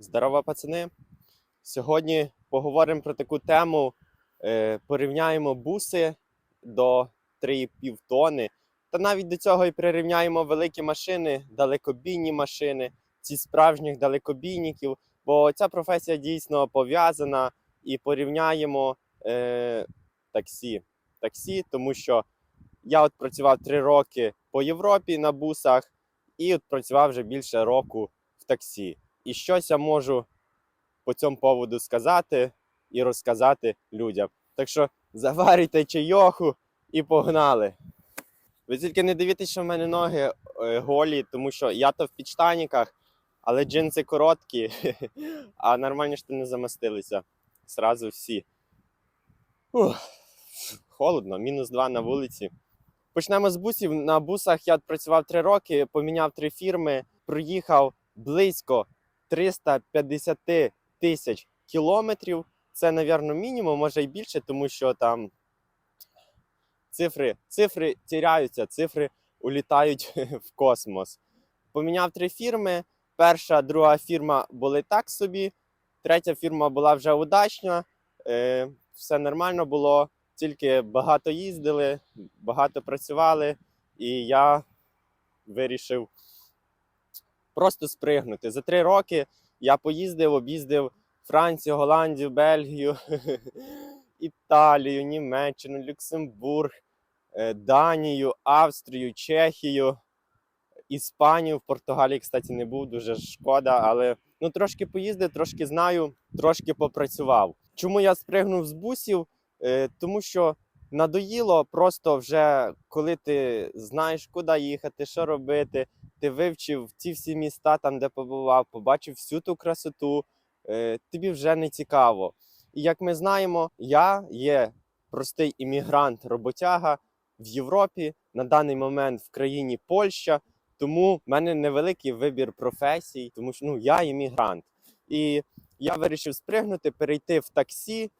Здорово, пацани! Сьогодні поговоримо про таку тему. Е, порівняємо буси до 3,5 тони. Та навіть до цього і прирівняємо великі машини, далекобійні машини, ці справжніх далекобійників. Бо ця професія дійсно пов'язана і порівняємо е, таксі. таксі, тому що я от працював 3 роки по Європі на бусах і от працював вже більше року в таксі. І щось я можу по цьому поводу сказати і розказати людям. Так що заварюйте чайоху і погнали. Ви тільки не дивіться, що в мене ноги е, голі, тому що я то в підштаніках, але джинси короткі, а нормальні штани замастилися. Сразу всі. Ух, холодно, мінус 2 на вулиці. Почнемо з бусів. На бусах я працював 3 роки, поміняв три фірми, проїхав близько 350 тисяч кілометрів. Це, напевно, мінімум, може й більше, тому що там цифри, цифри тіряються, цифри улітають в космос. Поміняв три фірми. Перша, друга фірма були так собі, третя фірма була вже удачна. Е, все нормально було, тільки багато їздили, багато працювали, і я вирішив просто спригнути. За три роки я поїздив, об'їздив Францію, Голландію, Бельгію, Італію, Німеччину, Люксембург, е, Данію, Австрію, Чехію, Іспанію. В Португалії, кстати, не був, дуже шкода, але ну, трошки поїздив, трошки знаю, трошки попрацював. Чому я спригнув з бусів? Е, Тому що надоїло просто вже коли ти знаєш, куди їхати, що робити ти вивчив ці всі міста, там де побував, побачив всю ту красоту, е, тобі вже не цікаво. І як ми знаємо, я є простий іммігрант, роботяга в Європі, на даний момент в країні Польща, тому в мене невеликий вибір професій, тому що ну, я іммігрант. І я вирішив спригнути, перейти в таксі,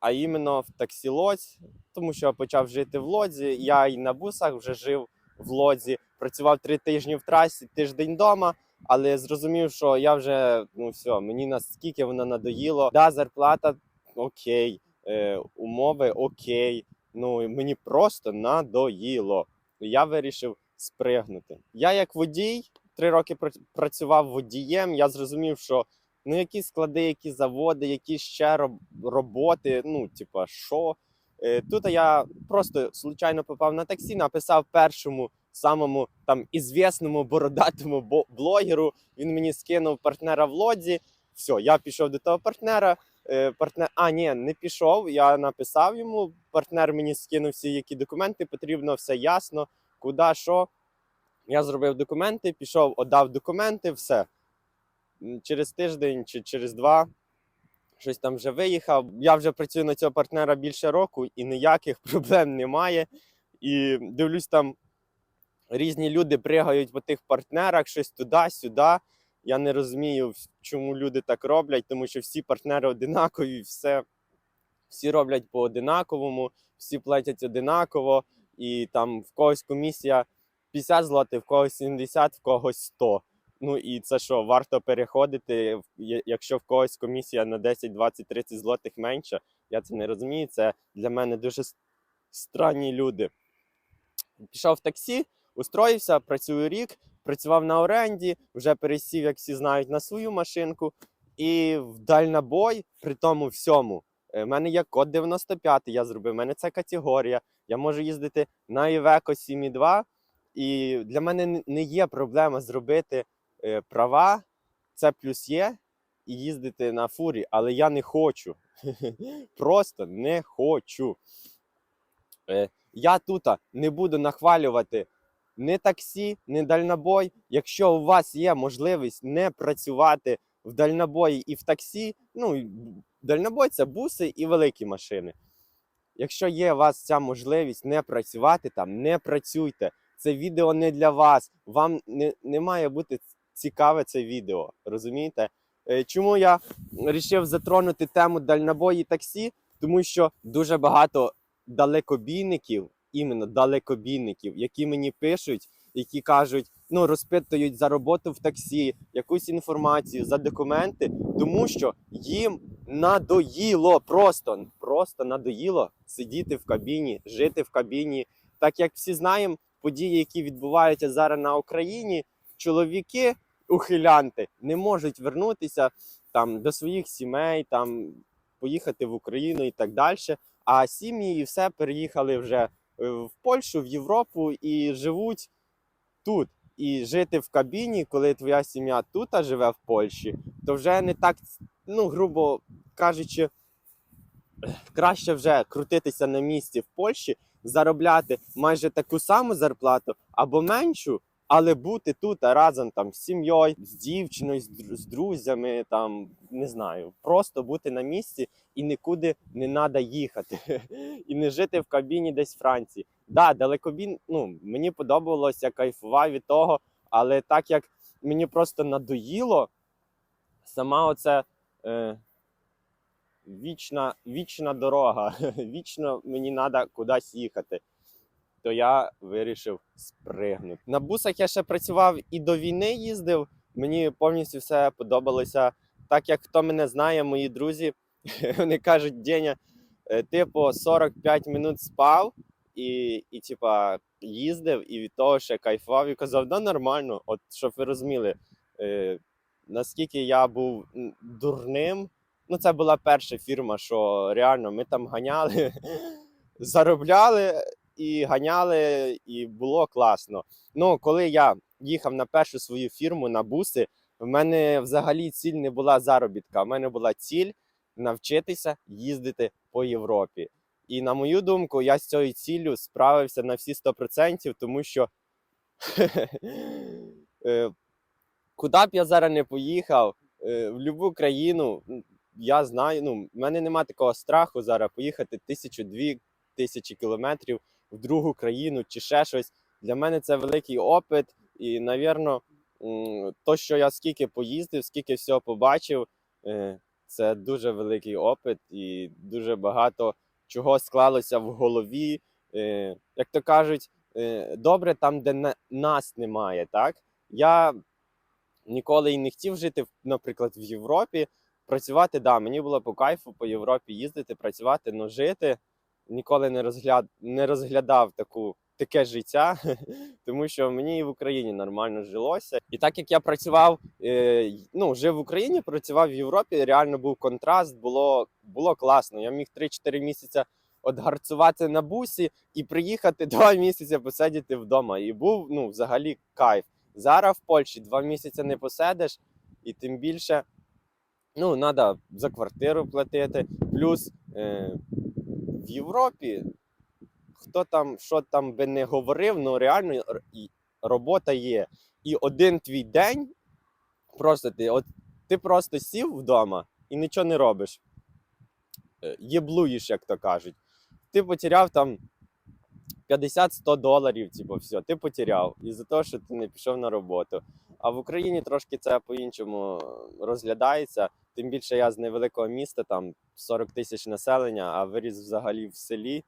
а іменно в таксі Лодзь, тому що я почав жити в Лодзі. Я і на бусах вже жив в Лодзі працював три тижні в трасі, тиждень вдома, але зрозумів, що я вже ну все, мені наскільки воно надоїло. Да, зарплата окей, е, умови окей. Ну мені просто надоїло. Я вирішив спригнути. Я як водій три роки працював водієм. Я зрозумів, що ну які склади, які заводи, які ще роботи. Ну, типа, що. Е, Тут я просто случайно попав на таксі, написав першому самому там ізвісному бородатому блогеру. Він мені скинув партнера в лодзі. Все, я пішов до того партнера. Е, партнер, а ні, не пішов. Я написав йому. Партнер мені скинув всі, які документи потрібно, все ясно, куди, що. Я зробив документи, пішов, отдав документи, все. Через тиждень чи через два щось там вже виїхав. Я вже працюю на цього партнера більше року і ніяких проблем немає. І дивлюсь, там різні люди пригають по тих партнерах, щось туди-сюди. Я не розумію, чому люди так роблять, тому що всі партнери одинакові, все, всі роблять по одинаковому, всі платять одинаково, і там в когось комісія 50 злотих, в когось 70, в когось 100. Ну і це що, варто переходити, якщо в когось комісія на 10, 20, 30 злотих менше. Я це не розумію. Це для мене дуже странні люди. Пішов в таксі, устроївся, працюю рік, працював на оренді, вже пересів, як всі знають, на свою машинку. І в дальнобой, при тому всьому, е, в мене є код 95, я зробив, в мене це категорія. Я можу їздити на Iveco 7.2, і для мене не є проблема зробити е, права, це плюс є, і їздити на фурі, але я не хочу. Просто не хочу. Е, я тут не буду нахвалювати ні таксі, ні дальнобой. Якщо у вас є можливість не працювати в дальнобої і в таксі, ну дальнобой це буси і великі машини. Якщо є у вас ця можливість не працювати там, не працюйте. Це відео не для вас. Вам не, не має бути цікаве це відео. Розумієте? Е, Чому я вирішив затронути тему дальнобої таксі? Тому що дуже багато далекобійників, іменно далекобійників, які мені пишуть, які кажуть: ну, розпитують за роботу в таксі, якусь інформацію, за документи, тому що їм надоїло просто, просто надоїло сидіти в кабіні, жити в кабіні. Так як всі знаємо, події, які відбуваються зараз на Україні, чоловіки, ухилянти, не можуть вернутися там до своїх сімей, там поїхати в Україну і так далі. А сім'ї і все переїхали вже е, в Польщу, в Європу і живуть тут. І жити в кабіні, коли твоя сім'я тут а живе в Польщі, то вже не так, ну, грубо кажучи, краще вже крутитися на місці в Польщі, заробляти майже таку саму зарплату або меншу, але бути тут разом там з сім'єю, з дівчиною, з, друзями, там не знаю, просто бути на місці і нікуди не треба їхати, і не жити в кабіні десь в Франції. Да, далекобін, ну мені подобалося, я кайфував від того, але так як мені просто надоїло, сама оце е, вічна, вічна дорога, вічно мені треба кудись їхати. То я вирішив спригнути. На бусах я ще працював і до війни їздив. Мені повністю все подобалося. Так як хто мене знає, мої друзі, вони кажуть, Деня, е, ти по 45 минут спав і, і типа, їздив, і від того ще кайфував і казав, да нормально. От щоб ви розуміли, е, наскільки я був дурним. Ну, це була перша фірма, що реально ми там ганяли, заробляли і ганяли, і було класно. Ну, коли я їхав на першу свою фірму на буси, в мене взагалі ціль не була заробітка. В мене була ціль навчитися їздити по Європі. І на мою думку, я з цією ціллю справився на всі 100%, тому що е, куди б я зараз не поїхав, е, в будь-яку країну, я знаю, ну, в мене немає такого страху зараз поїхати тисячу-дві тисячі кілометрів в другу країну чи ще щось. Для мене це великий опит, і, навірно, то, що я скільки поїздив, скільки всього побачив, е, це дуже великий опит і дуже багато чого склалося в голові. Е, Як то кажуть, е, добре там, де нас немає. Так? Я ніколи і не хотів жити, наприклад, в Європі. Працювати, да, мені було по кайфу по Європі їздити, працювати, але жити ніколи не, розгляд... не розглядав таку, таке життя, тому що мені і в Україні нормально жилося. І так як я працював, е, ну, жив в Україні, працював в Європі, реально був контраст, було, було класно. Я міг 3-4 місяці от гарцувати на бусі і приїхати два місяці посидіти вдома. І був ну, взагалі кайф. Зараз в Польщі два місяці не посидиш, і тим більше ну, треба за квартиру платити. Плюс е, в Європі хто там, що там би не говорив, ну реально робота є. І один твій день, просто ти, от, ти просто сів вдома і нічого не робиш. Е, Єблуєш, як то кажуть. Ти потеряв там 50-100 доларів, типу, все, ти потеряв із-за того, що ти не пішов на роботу. А в Україні трошки це по-іншому розглядається. Тим більше я з невеликого міста, там 40 тисяч населення, а виріс взагалі в селі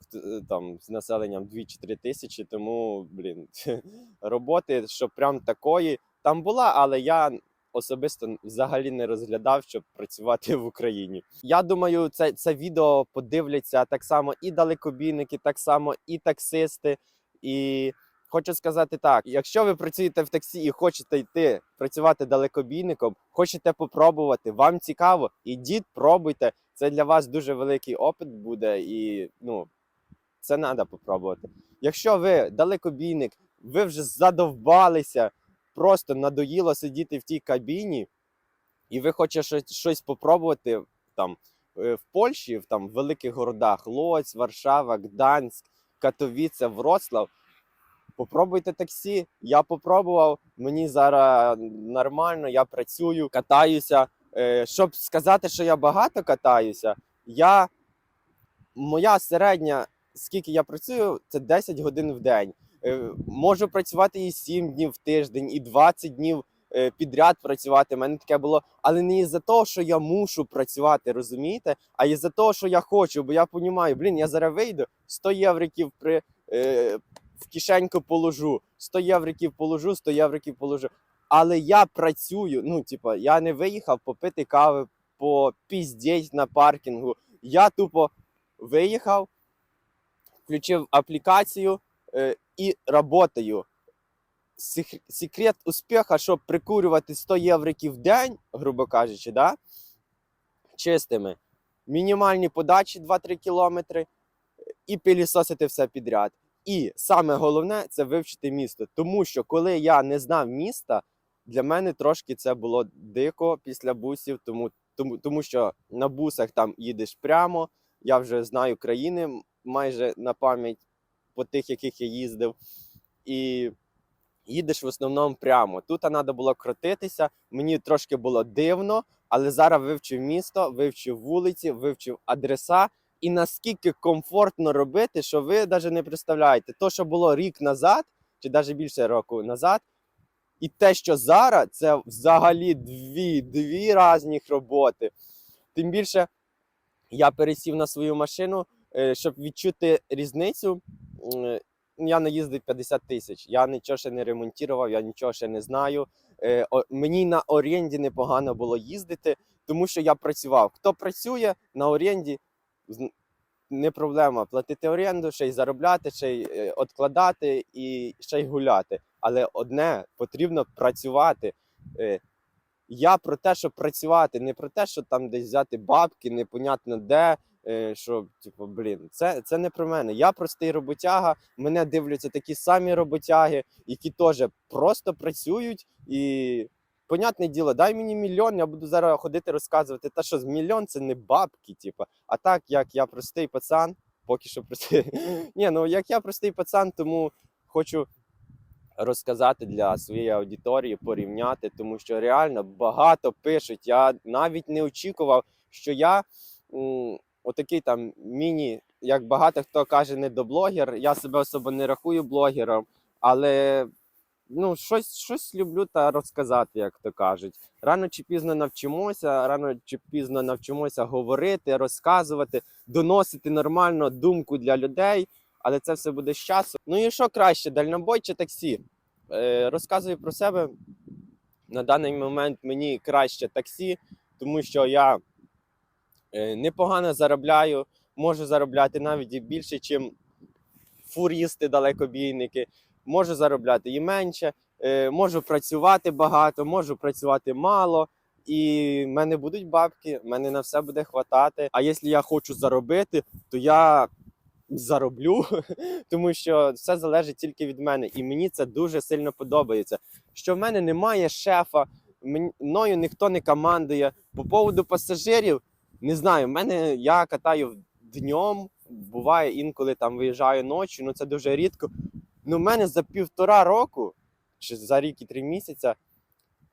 хто- там з населенням 2 чи 3 тисячі. Тому, блін, роботи, що прям такої там була, але я особисто взагалі не розглядав, щоб працювати в Україні. Я думаю, це, це відео подивляться так само і далекобійники, так само і таксисти. І хочу сказати так: якщо ви працюєте в таксі і хочете йти працювати далекобійником, хочете попробувати, вам цікаво, ідіть, пробуйте. Це для вас дуже великий опит буде, і ну це треба попробувати. Якщо ви далекобійник, ви вже задовбалися, просто надоїло сидіти в тій кабіні, і ви хочете щось, щось попробувати там е, в Польщі, в там великих городах Лоць, Варшава, Гданськ, Катовіце, Вроцлав. Попробуйте таксі. Я попробував. Мені зараз нормально, я працюю, катаюся. Е, Щоб сказати, що я багато катаюся, я моя середня, скільки я працюю, це 10 годин в день. Е, Можу працювати і 7 днів в тиждень, і 20 днів е, підряд працювати. У мене таке було, але не із-за того, що я мушу працювати, розумієте? А із-за того, що я хочу, бо я розумію, блін, я зараз вийду 100 євриків при. В кишеньку положу, 100 євриків положу, 100 євриків положу. Але я працюю. Ну, типа, я не виїхав попити кави, попіздіть на паркінгу. Я тупо виїхав, включив аплікацію е, і працюю. Секрет успіха, щоб прикурювати 100 євриків в день, грубо кажучи, да? чистими. Мінімальні подачі 2-3 кілометри і пилісосити все підряд. І саме головне це вивчити місто. Тому що коли я не знав міста, для мене трошки це було дико після бусів, тому, тому, тому що на бусах там їдеш прямо. Я вже знаю країни майже на пам'ять по тих, яких я їздив. І їдеш в основному прямо. Тут треба було крутитися. Мені трошки було дивно, але зараз вивчив місто, вивчив вулиці, вивчив адреса. І наскільки комфортно робити, що ви навіть не представляєте. То, що було рік назад, чи навіть більше року назад, і те, що зараз, це взагалі дві, дві різні роботи. Тим більше я пересів на свою машину, е, щоб відчути різницю. М, Я наїздив 50 тисяч. Я нічого ще не ремонтував, я нічого ще не знаю. Е, Мені на оренді непогано було їздити, тому що я працював. Хто працює на оренді, не проблема платити оренду, ще й заробляти, ще й е, откладати і ще й гуляти. Але одне потрібно працювати. Е, Я про те, щоб працювати, не про те, що там десь взяти бабки, непонятно де. е, Що, типу, блін, це, це не про мене. Я простий роботяга. Мене дивляться такі самі роботяги, які теж просто працюють. І, понятне діло, дай мені мільйон, я буду зараз ходити розказувати. Та що мільйон це не бабки, типу. А так як я простий пацан, поки що простий. Ні, ну як я простий пацан, тому хочу розказати для своєї аудиторії, порівняти, тому що реально багато пишуть. Я навіть не очікував, що я м, отакий там міні, як багато хто каже, недоблогер. Я себе особо не рахую блогером, але ну, щось, щось люблю та розказати, як то кажуть. Рано чи пізно навчимося, рано чи пізно навчимося говорити, розказувати, доносити нормально думку для людей. Але це все буде з часу. Ну і що краще, дальнобой чи таксі? Е, розказую про себе. На даний момент мені краще таксі, тому що я е, непогано заробляю, можу заробляти навіть і більше, ніж фурісти, далекобійники. Можу заробляти і менше, е, можу працювати багато, можу працювати мало. І в мене будуть бабки, в мене на все буде хватати. А якщо я хочу заробити, то я зароблю, тому що все залежить тільки від мене. І мені це дуже сильно подобається. Що в мене немає шефа, мною ніхто не командує. По поводу пасажирів, не знаю, в мене я катаю днем, буває інколи там виїжджаю ночі, ну це дуже рідко. Ну, в мене за півтора року, чи за рік і три місяця,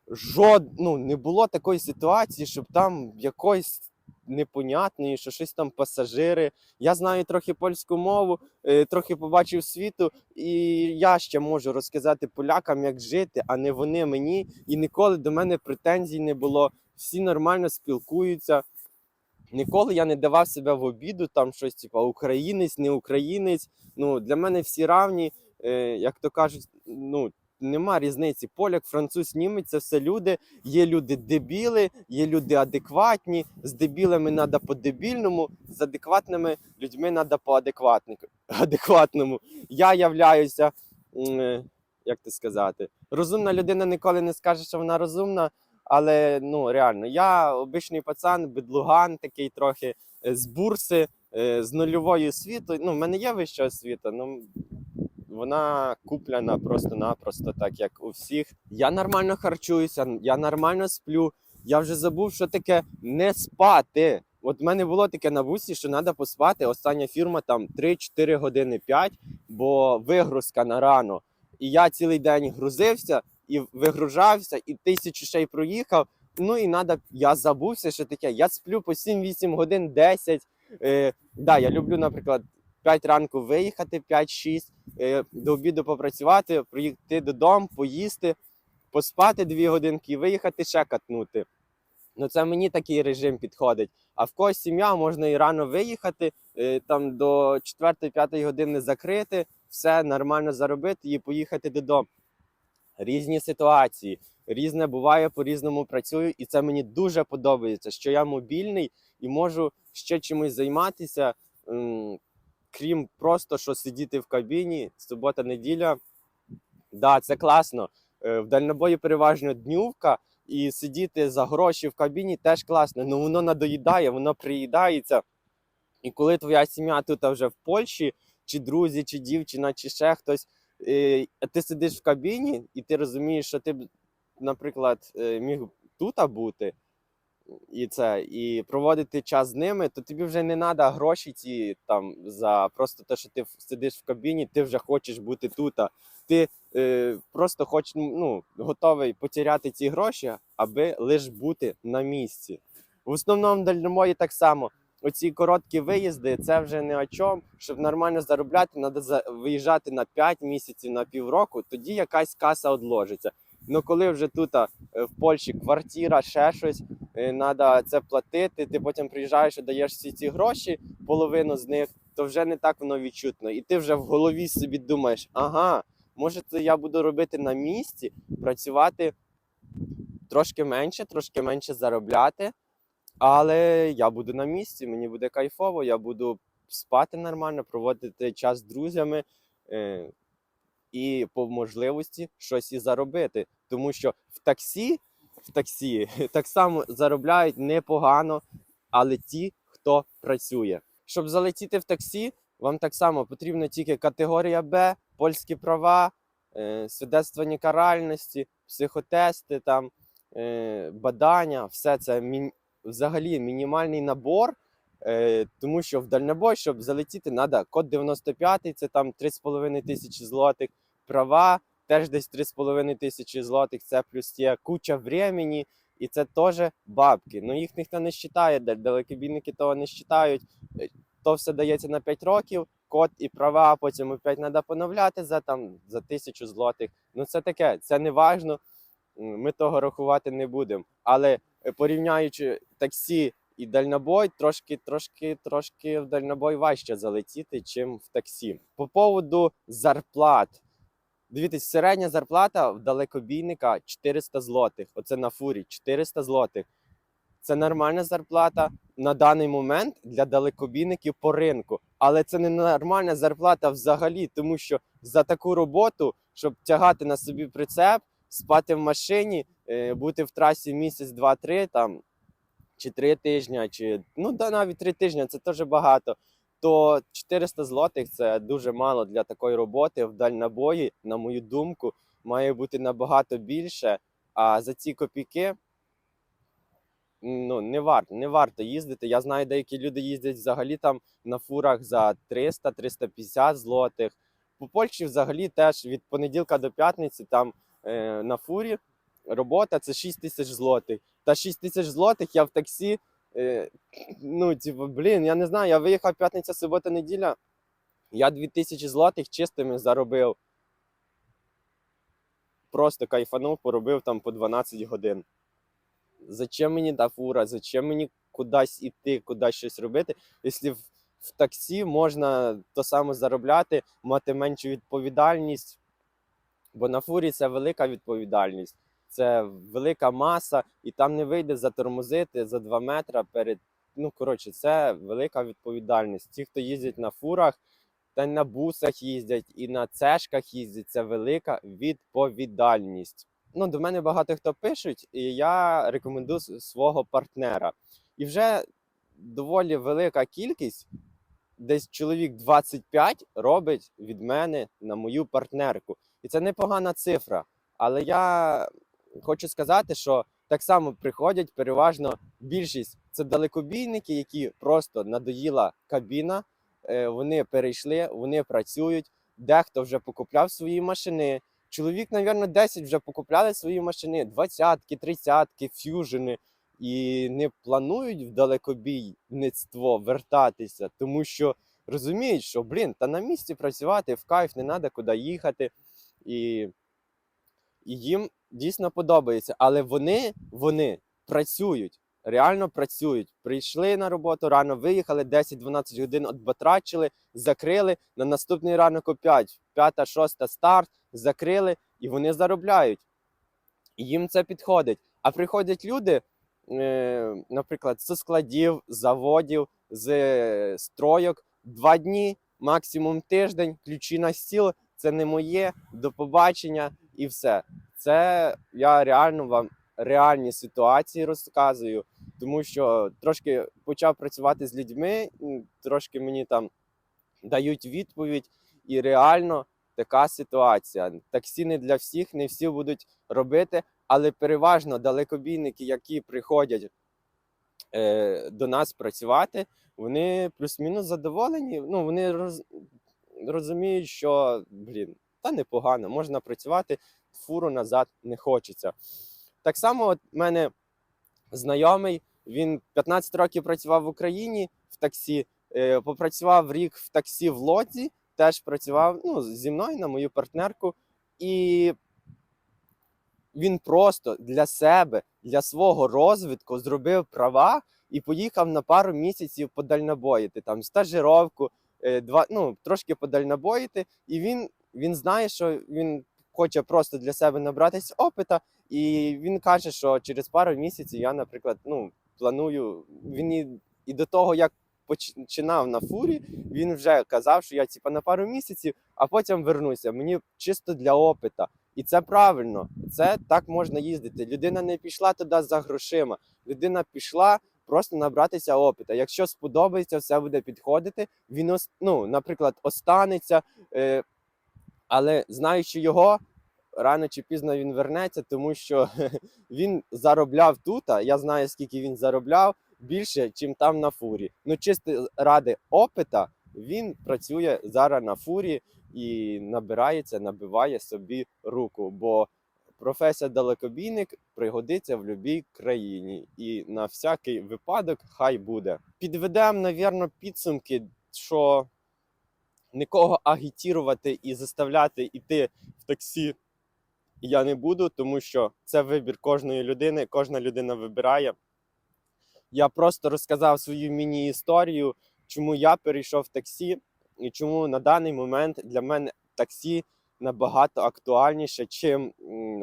жод... ну, не було такої ситуації, щоб там якоїсь непонятної, що щось там пасажири. Я знаю трохи польську мову, е, трохи побачив світу, і я ще можу розказати полякам, як жити, а не вони мені. І ніколи до мене претензій не було. Всі нормально спілкуються. Ніколи я не давав себе в обіду, там щось, типу, українець, не українець. Ну, для мене всі равні, як то кажуть, ну. Нема різниці. Поляк, француз, німець це все люди. Є люди дебіли, є люди адекватні. З дебілами треба по-дебільному, з адекватними людьми треба по адекватному. Я являюся, е, як це сказати, розумна людина ніколи не скаже, що вона розумна, але ну реально, я обичний пацан, бедлуган, такий трохи е, з бурси, е, з нульовою освітою. Ну, в мене є вища освіта, ну вона куплена просто-напросто, так як у всіх. Я нормально харчуюся, я нормально сплю. Я вже забув, що таке не спати. От в мене було таке на вусі, що треба поспати. Остання фірма там 3-4 години 5, бо вигрузка на рано. І я цілий день грузився і вигружався, і тисячу ще й проїхав. Ну і надо, я забувся, що таке. Я сплю по 7-8 годин, 10. Е, да, я люблю, наприклад, 5 ранку виїхати, 5-6, е, до обіду попрацювати, приїхати додому, поїсти, поспати 2 годинки і виїхати ще катнути. Ну, це мені такий режим підходить. А в когось сім'я можна і рано виїхати, е, там до 4-5 години закрити, все нормально заробити і поїхати додому. Різні ситуації, різне буває, по-різному працюю, і це мені дуже подобається, що я мобільний і можу ще чимось займатися, крім просто що сидіти в кабіні, субота, неділя. Да, це класно. Е, В дальнобої переважно днювка, і сидіти за гроші в кабіні теж класно. Ну воно надоїдає, воно приїдається. І коли твоя сім'я тут вже в Польщі, чи друзі, чи дівчина, чи ще хтось, е, ти сидиш в кабіні, і ти розумієш, що ти наприклад, е, міг тут бути. І це, і проводити час з ними, то тобі вже не треба гроші ці там за просто те, що ти сидиш в кабіні, ти вже хочеш бути тут. Ти е, просто хоч ну, готовий потеряти ці гроші, аби лише бути на місці. В основному дальномої так само. Оці короткі виїзди це вже не о чому. Щоб нормально заробляти, треба виїжджати на 5 місяців, на півроку, тоді якась каса одложиться. Ну коли вже тут е, в Польщі квартира, ще щось, треба це платити, ти потім приїжджаєш і даєш всі ці гроші, половину з них, то вже не так воно відчутно. І ти вже в голові собі думаєш, ага, може, це я буду робити на місці, працювати трошки менше, трошки менше заробляти, але я буду на місці, мені буде кайфово, я буду спати нормально, проводити час з друзями. І по можливості щось і заробити. Тому що в таксі, в таксі так само заробляють непогано, але ті, хто працює. Щоб залетіти в таксі, вам так само потрібна тільки категорія Б, польські права, е, свідоцтво каральності, психотести, там, е, бадання, все це мін... взагалі мінімальний набор. Е, тому що в дальнобой, щоб залетіти, треба код 95, це там 3,5 тисячі злотих, права теж десь 3,5 тисячі злотих, це плюс є куча времени, і це теж бабки. Ну їх ніхто не вважає, далекобійники того не вважають. Е, То все дається на 5 років, код і права, потім опять треба поновляти за там за тисячу злотих. Ну це таке, це не важно. Ми того рахувати не будемо. Але е, порівняючи таксі і дальнобой, трошки, трошки, трошки в дальнобой важче залетіти, чим в таксі. По поводу зарплат. Дивіться, середня зарплата в далекобійника 400 злотих. Оце на фурі 400 злотих. Це нормальна зарплата на даний момент для далекобійників по ринку. Але це не нормальна зарплата взагалі, тому що за таку роботу, щоб тягати на собі прицеп, спати в машині, е, бути в трасі місяць, два-три там. Чи три тижні, чи ну да, навіть три тижні це теж багато. То 400 злотих це дуже мало для такої роботи в дальнобої, на мою думку, має бути набагато більше. А за ці копійки ну, не варто, не варто їздити. Я знаю, деякі люди їздять взагалі там на фурах за 300-350 злотих. По Польщі взагалі теж від понеділка до п'ятниці там е, на фурі робота це 6 тисяч злотих. Та 6 тисяч злотих я в таксі. Е, ну, типу, блін, я не знаю, я виїхав п'ятниця, субота, неділя. Я 2000 злотих чистими заробив. Просто кайфанув, поробив там по 12 годин. Зачем мені та фура? Зачем мені кудись іти, кудись щось робити? Якщо в, в таксі можна то саме заробляти, мати меншу відповідальність, бо на фурі це велика відповідальність це велика маса, і там не вийде затормозити за 2 метри перед. Ну, коротше, це велика відповідальність. Ті, хто їздять на фурах, та й на бусах їздять, і на цешках їздять, це велика відповідальність. Ну, до мене багато хто пишуть, і я рекомендую свого партнера. І вже доволі велика кількість, десь чоловік 25 робить від мене на мою партнерку. І це непогана цифра. Але я хочу сказати, що так само приходять переважно більшість це далекобійники, які просто надоїла кабіна. е, Вони перейшли, вони працюють. Дехто вже покупляв свої машини. Чоловік, мабуть, 10 вже покупляли свої машини, 20-ки, 30-ки, ф'южини. І не планують в далекобійництво вертатися, тому що розуміють, що блін, та на місці працювати в кайф, не треба куди їхати. І і їм дійсно подобається. Але вони, вони працюють. реально працюють. Прийшли на роботу рано, виїхали 10-12 годин, отбатрачили, закрили. На наступний ранок опять, п'ята, шоста старт, закрили, і вони заробляють. І їм це підходить. А приходять люди, е, наприклад, з складів, заводів, з е, стройок, два дні, максимум тиждень, ключі на стіл, це не моє, до побачення і все. Це я реально вам реальні ситуації розказую, тому що трошки почав працювати з людьми, трошки мені там дають відповідь, і реально така ситуація. Таксі не для всіх, не всі будуть робити, але переважно далекобійники, які приходять е, до нас працювати, вони плюс-мінус задоволені. Ну, вони роз, розуміють, що блін, та непогано, можна працювати, фуру назад не хочеться. Так само, от мене знайомий, він 15 років працював в Україні в таксі, е, попрацював рік в таксі в Лодзі, теж працював ну, зі мною на мою партнерку. І він просто для себе, для свого розвитку зробив права і поїхав на пару місяців подальнобоїти, там стажировку, е, два, ну, трошки подальнобоїти. І він, він знає, що він хоче просто для себе набратися опита. І він каже, що через пару місяців я, наприклад, ну, планую. Він і, і до того, як починав на фурі, він вже казав, що я типа на пару місяців, а потім вернуся. Мені чисто для опита. І це правильно, це так можна їздити. Людина не пішла туди за грошима. Людина пішла просто набратися опита. Якщо сподобається, все буде підходити. Він ну, наприклад, останеться, е, але знаючи його, рано чи пізно він вернеться, тому що він заробляв тут. а Я знаю, скільки він заробляв більше, чим там на фурі. Ну, чисто ради опита, він працює зараз на фурі і набирається, набиває собі руку. Бо професія далекобійник пригодиться в будь-якій країні. І на всякий випадок хай буде. Підведемо, навірно, підсумки, що нікого агітувати і заставляти йти в таксі я не буду, тому що це вибір кожної людини, кожна людина вибирає. Я просто розказав свою міні-історію, чому я перейшов в таксі, і чому на даний момент для мене таксі набагато актуальніше, чим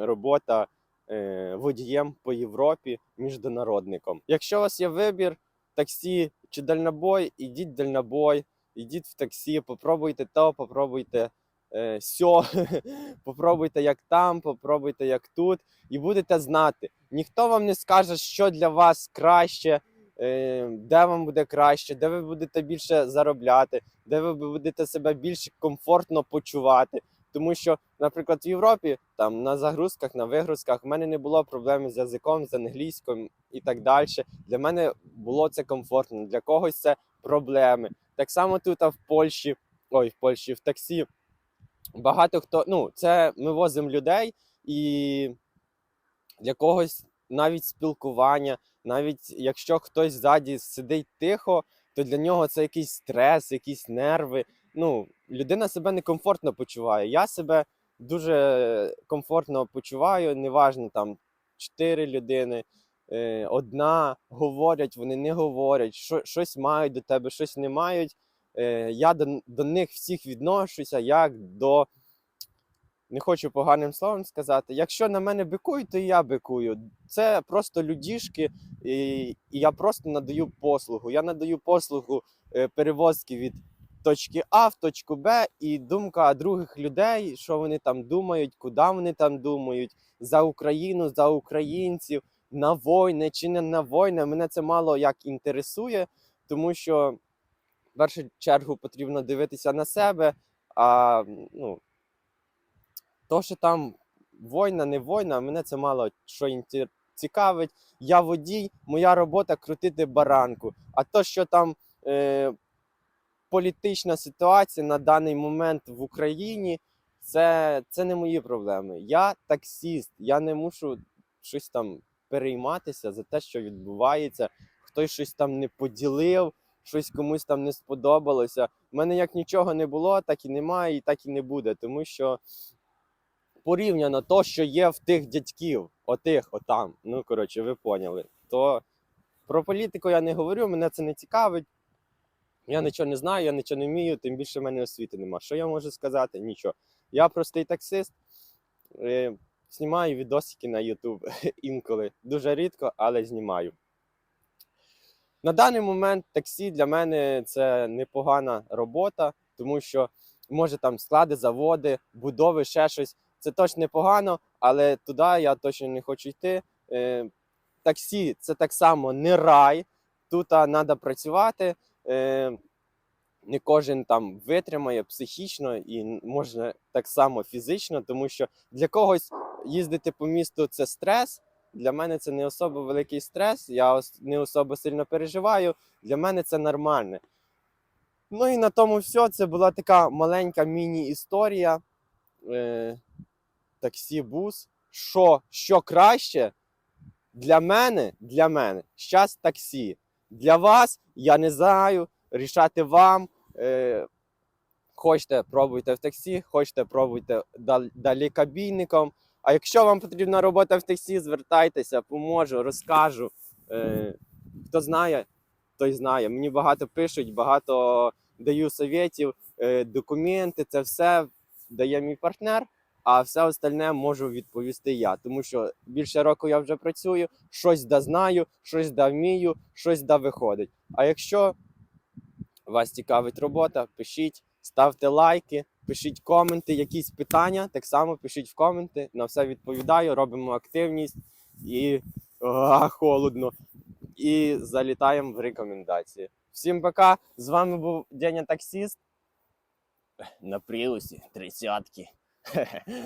робота е, водієм по Європі міжнародником. Якщо у вас є вибір таксі чи дальнобой, ідіть дальнобой, ідіть в таксі, попробуйте то, попробуйте е, сьо, попробуйте як там, попробуйте як тут, і будете знати. Ніхто вам не скаже, що для вас краще, е, де вам буде краще, де ви будете більше заробляти, де ви будете себе більш комфортно почувати. Тому що, наприклад, в Європі там на загрузках, на вигрузках в мене не було проблем з язиком, з англійською і так далі. Для мене було це комфортно. Для когось це проблеми. Так само тут а в Польщі, ой, в Польщі, в таксі. Багато хто, ну, це ми возимо людей, і для когось навіть спілкування, навіть якщо хтось ззаді сидить тихо, то для нього це якийсь стрес, якісь нерви. Ну, людина себе некомфортно почуває. Я себе дуже комфортно почуваю, неважно там чотири людини, е, одна говорять, вони не говорять, що, щось мають до тебе, щось не мають. Е, я до, до них всіх відношуся як до. Не хочу поганим словом сказати. Якщо на мене бикують, то і я бикую. Це просто людішки, і, і я просто надаю послугу. Я надаю послугу е, перевозки від точки А в точку Б, і думка других людей, що вони там думають, куди вони там думають, за Україну, за українців, на війни чи не на війни. Мене це мало як інтересує, тому що в першу чергу потрібно дивитися на себе. А ну, то, що там війна, не війна, мене це мало що цікавить. Я водій, моя робота крутити баранку. А то, що там е, політична ситуація на даний момент в Україні, це, це не мої проблеми. Я таксіст, я не мушу щось там перейматися за те, що відбувається. Хтось щось там не поділив, щось комусь там не сподобалося. У мене як нічого не було, так і немає, і так і не буде. Тому що порівняно то, що є в тих дядьків, отих, отам. Ну, коротше, ви поняли. То Про політику я не говорю, мене це не цікавить. Я нічого не знаю, я нічого не вмію, тим більше в мене освіти нема. Що я можу сказати? Нічого. Я простий таксист, е, знімаю відосики на YouTube інколи. Дуже рідко, але знімаю. На даний момент таксі для мене це непогана робота, тому що може там склади, заводи, будови, ще щось. Це точно непогано, але туди я точно не хочу йти. Е, таксі це так само не рай. Тут треба працювати. Е, не кожен там витримає психічно і може так само фізично, тому що для когось їздити по місту це стрес. Для мене це не особо великий стрес, я не особо сильно переживаю. Для мене це нормально. Ну і на тому все. Це була така маленька міні-історія. Е, таксі-бус. Що, що краще? Для мене, для мене, щас таксі. Для вас я не знаю, рішати вам. Е, хочете, пробуйте в таксі, хочете, пробуйте далі кабінником. А якщо вам потрібна робота в таксі, звертайтеся, поможу, розкажу. Е, хто знає, той знає. Мені багато пишуть, багато даю советів, е, документи, це все дає мій партнер, а все остальне можу відповісти я. Тому що більше року я вже працюю, щось да знаю, щось да вмію, щось да виходить. А якщо вас цікавить робота, пишіть, ставте лайки, пишіть коменти, якісь питання, так само пишіть в коменти. На все відповідаю, робимо активність і а, холодно. І залітаємо в рекомендації. Всім пока! З вами був Деня Таксіст. На пріусі тридцятки.